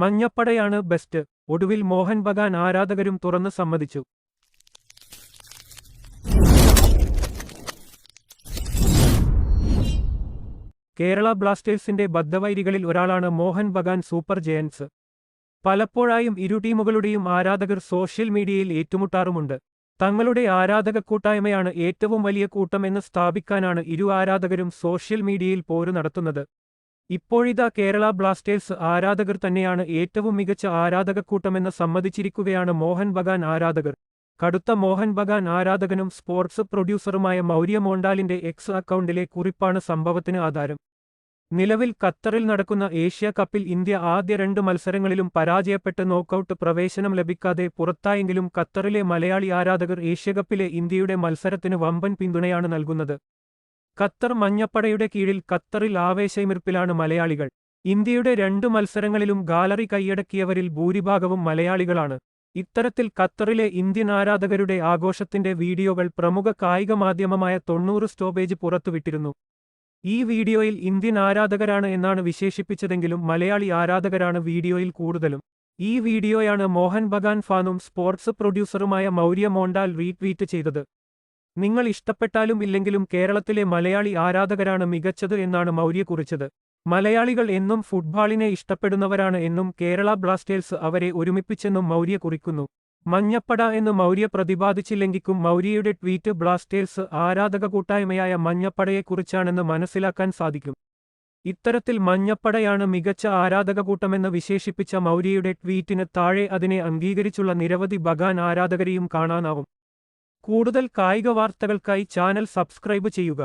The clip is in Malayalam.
മഞ്ഞപ്പടയാണ് ബെസ്റ്റ് ഒടുവിൽ മോഹൻ ബഗാൻ ആരാധകരും തുറന്ന് സമ്മതിച്ചു. കേരള ബ്ലാസ്റ്റേഴ്സിന്റെ ബദ്ധവൈരികളിൽ ഒരാളാണ് മോഹൻ ബഗാൻ സൂപ്പർ ജയൻസ്. പലപ്പോഴായും ഇരു ടീമുകളുടെയും ആരാധകർ സോഷ്യൽ മീഡിയയിൽ ഏറ്റുമുട്ടാറുമുണ്ട്. തങ്ങളുടെ ആരാധക കൂട്ടായ്മയാണ് ഏറ്റവും വലിയ കൂട്ടമെന്ന് സ്ഥാപിക്കാനാണ് ഇരു ആരാധകരും സോഷ്യൽ മീഡിയയിൽ പോരു നടത്തുന്നത്. ഇപ്പോഴിതാ കേരള ബ്ലാസ്റ്റേഴ്സ് ആരാധകർ തന്നെയാണ് ഏറ്റവും മികച്ച ആരാധകക്കൂട്ടമെന്ന് സമ്മതിച്ചിരിക്കുകയാണ് മോഹൻ ബഗാൻ ആരാധകർ. കടുത്ത മോഹൻ ബഗാൻ ആരാധകനും സ്പോർട്സ് പ്രൊഡ്യൂസറുമായ മൗര്യ മോണ്ടാലിന്റെ എക്സ് അക്കൗണ്ടിലെ കുറിപ്പാണ് സംഭവത്തിന് ആധാരം. നിലവിൽ ഖത്തറിൽ നടക്കുന്ന ഏഷ്യ കപ്പിൽ ഇന്ത്യ ആദ്യ രണ്ട് മത്സരങ്ങളിലും പരാജയപ്പെട്ട് നോക്കൌട്ട് പ്രവേശനം ലഭിക്കാതെ പുറത്തായെങ്കിലും ഖത്തറിലെ മലയാളി ആരാധകർ ഏഷ്യകപ്പിലെ ഇന്ത്യയുടെ മത്സരത്തിന് വമ്പൻ പിന്തുണയാണ് നൽകുന്നത്. ഖത്തർ മഞ്ഞപ്പടയുടെ കീഴിൽ ഖത്തറിൽ ആവേശമിർപ്പിലാണ് മലയാളികൾ. ഇന്ത്യയുടെ രണ്ടു മത്സരങ്ങളിലും ഗാലറി കൈയടക്കിയവരിൽ ഭൂരിഭാഗവും മലയാളികളാണ്. ഇത്തരത്തിൽ ഖത്തറിലെ ഇന്ത്യൻ ആരാധകരുടെ ആഘോഷത്തിന്റെ വീഡിയോകൾ പ്രമുഖ കായിക മാധ്യമമായ തൊണ്ണൂറ് സ്റ്റോപ്പേജ് പുറത്തുവിട്ടിരുന്നു. ഈ വീഡിയോയിൽ ഇന്ത്യൻ ആരാധകരാണ് എന്നാണ് വിശേഷിപ്പിച്ചതെങ്കിലും മലയാളി ആരാധകരാണ് വീഡിയോയിൽ കൂടുതലും. ഈ വീഡിയോയാണ് മോഹൻ ബഗാൻ ഫാനും സ്പോർട്സ് പ്രൊഡ്യൂസറുമായ മൗര്യ മോണ്ടാൽ റീട്വീറ്റ് ചെയ്തത്. നിങ്ങൾ ഇഷ്ടപ്പെട്ടാലും ഇല്ലെങ്കിലും കേരളത്തിലെ മലയാളി ആരാധകരാണ് മികച്ചത് എന്നാണ് മൗര്യ കുറിച്ചത്. മലയാളികൾ എന്നും ഫുട്ബോളിനെ ഇഷ്ടപ്പെടുന്നവരാണ് എന്നും കേരള ബ്ലാസ്റ്റേഴ്സ് അവരെ ഒരുമിപ്പിച്ചെന്നും മൗര്യ കുറിക്കുന്നു. മഞ്ഞപ്പട എന്ന് മൗര്യ പ്രതിപാദിച്ചില്ലെങ്കിലും മൗര്യയുടെ ട്വീറ്റ് ബ്ലാസ്റ്റേഴ്സ് ആരാധക കൂട്ടായ്മയായ മഞ്ഞപ്പടയെക്കുറിച്ചാണെന്ന് മനസ്സിലാക്കാൻ സാധിക്കും. ഇത്തരത്തിൽ മഞ്ഞപ്പടയാണ് മികച്ച ആരാധക കൂട്ടമെന്ന് വിശേഷിപ്പിച്ച മൗര്യയുടെ ട്വീറ്റിന് താഴെ അതിനെ അംഗീകരിച്ചുള്ള നിരവധി ബഗാൻ ആരാധകരെയും കാണാനാവും. കൂടുതൽ കായിക വാർത്തകൾക്കായി ചാനൽ സബ്സ്ക്രൈബ് ചെയ്യുക.